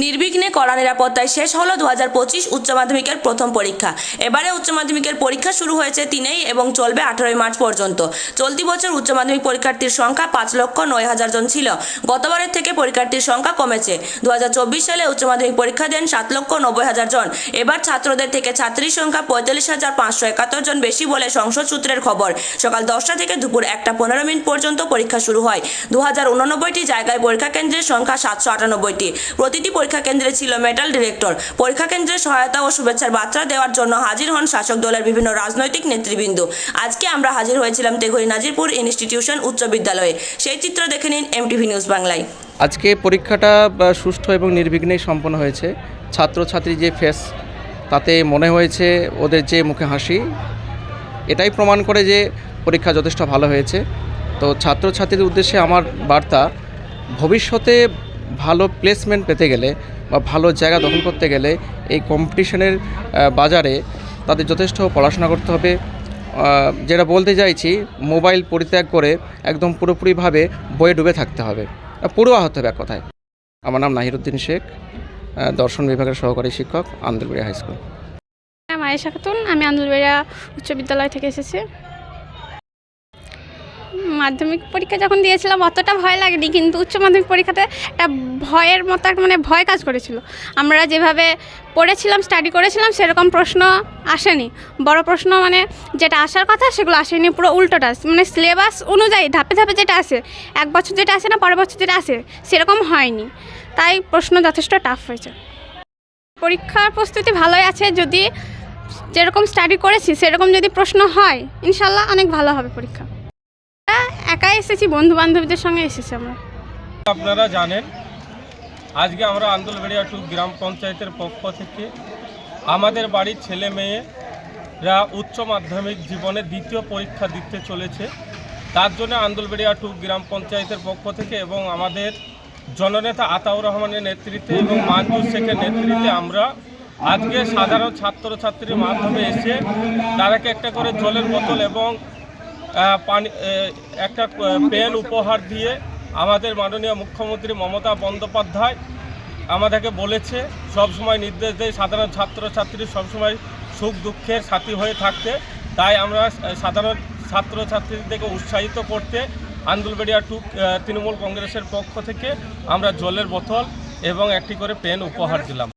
নির্বিঘ্নে কড়া নিরাপত্তায় শেষ হলো দু হাজার পঁচিশ উচ্চ মাধ্যমিকের প্রথম পরীক্ষা। এবারে উচ্চ মাধ্যমিকের পরীক্ষা শুরু হয়েছে তিনেই এবং চলবে আঠারোই মার্চ পর্যন্ত। চলতি বছর উচ্চ মাধ্যমিক পরীক্ষার্থীর সংখ্যা পাঁচ লক্ষ নয় হাজার জন ছিল। গতবারের থেকে পরীক্ষার্থীর সংখ্যা কমেছে। দু হাজার চব্বিশ সালে উচ্চ মাধ্যমিক পরীক্ষা দেন সাত লক্ষ নব্বই হাজার জন। এবার ছাত্রদের থেকে ছাত্রীর সংখ্যা পঁয়তাল্লিশ হাজার পাঁচশো একাত্তর জন বেশি বলে সংসদ সূত্রের খবর। সকাল দশটা থেকে দুপুর একটা পনেরো মিনিট পর্যন্ত পরীক্ষা শুরু হয়। দু হাজার উননব্বইটি জায়গায় পরীক্ষা কেন্দ্রের সংখ্যা সাতশো আটানব্বইটি। প্রতিটি পরীক্ষা কেন্দ্রে ছিল মেটাল ডিরেক্টর। পরীক্ষা কেন্দ্রে সহায়তা ও শুভেচ্ছার বার্তা দেওয়ার জন্য হাজির হন শাসক দলের বিভিন্ন রাজনৈতিক নেতৃবৃন্দ। আজকে আমরা হাজির হয়েছিলাম তেঘরি নাজিরপুর ইনস্টিটিউশন উচ্চ বিদ্যালয়ে। সেই চিত্র দেখে নিন এমটিভি নিউজ বাংলায়। আজকে পরীক্ষাটা সুষ্ঠু এবং নির্বিঘ্নেই সম্পন্ন হয়েছে। ছাত্রছাত্রী যে ফেস, তাতে মনে হয়েছে ওদের যে মুখে হাসি, এটাই প্রমাণ করে যে পরীক্ষা যথেষ্ট ভালো হয়েছে। তো ছাত্রছাত্রীদের উদ্দেশ্যে আমার বার্তা, ভবিষ্যতে ভালো প্লেসমেন্ট পেতে গেলে বা ভালো জায়গা দখল করতে গেলে এই কম্পিটিশনের বাজারে তাদের যথেষ্ট পড়াশোনা করতে হবে। যেটা বলতে চাইছি মোবাইল পরিত্যাগ করে একদম পুরোপুরিভাবে বইয়ে ডুবে থাকতে হবে। পড়ুয়া হতে হবে এক কথায়। আমার নাম নাহিরুদ্দিন শেখ দর্শন বিভাগের সহকারী শিক্ষক আন্দুলগুড়ি হাই স্কুল। হ্যাঁ মায়েশা খাতুন আমি আন্দুলবেড়া উচ্চ বিদ্যালয় থেকে এসেছি। মাধ্যমিক পরীক্ষা যখন দিয়েছিলাম, অতটা ভয় লাগেনি, কিন্তু উচ্চ মাধ্যমিক পরীক্ষাতে একটা ভয়ের মতো মানে ভয় কাজ করেছিল। আমরা যেভাবে পড়েছিলাম স্টাডি করেছিলাম, সেরকম প্রশ্ন আসেনি। বড় প্রশ্ন মানে যেটা আসার কথা, সেগুলো আসেনি, পুরো উল্টোটা। মানে সিলেবাস অনুযায়ী, ধাপে ধাপে যেটা আসে, এক বছর যেটা আসে না, পরের বছর যেটা আসে, সেরকম হয়নি। তাই প্রশ্ন যথেষ্ট টাফ হয়েছে। পরীক্ষার প্রস্তুতি ভালোই আছে, যদি যেরকম স্টাডি করেছি, সেরকম যদি প্রশ্ন হয়, ইনশাল্লাহ অনেক ভালো হবে পরীক্ষা। একাই এসেছি? বন্ধু বান্ধবীদের সঙ্গে এসেছি আমরা। আপনারা জানেন, আজকে আমরা আন্দোলবেড়িয়া টু গ্রাম পঞ্চায়েতের পক্ষ থেকে আমাদের বাড়ির ছেলে মেয়েরা উচ্চ মাধ্যমিক জীবনে দ্বিতীয় পরীক্ষা দিতে চলেছে। তার জন্য আন্দোলবেড়িয়া টু গ্রাম পঞ্চায়েতের পক্ষ থেকে এবং আমাদের জননেতা আতাউর রহমানের নেতৃত্বে এবং মানজুর শেখের নেতৃত্বে আমরা আজকে সাধারণ ছাত্রছাত্রীর মাধ্যমে এসে তারাকে একটা করে জলের বোতল এবং পানি একটা পেন উপহার দিয়ে আমাদের মাননীয় মুখ্যমন্ত্রী মমতা বন্দ্যোপাধ্যায় আমাদেরকে বলেছে, সব সময় নির্দেশ দেয় সাধারণ ছাত্রছাত্রী সবসময় সুখ দুঃখের সাথী হয়ে থাকতে। তাই আমরা সাধারণ ছাত্রছাত্রীদেরকে উৎসাহিত করতে আন্দুলবেড়িয়া টু তৃণমূল কংগ্রেসের পক্ষ থেকে আমরা জলের বোতল এবং একটি করে পেন উপহার দিলাম।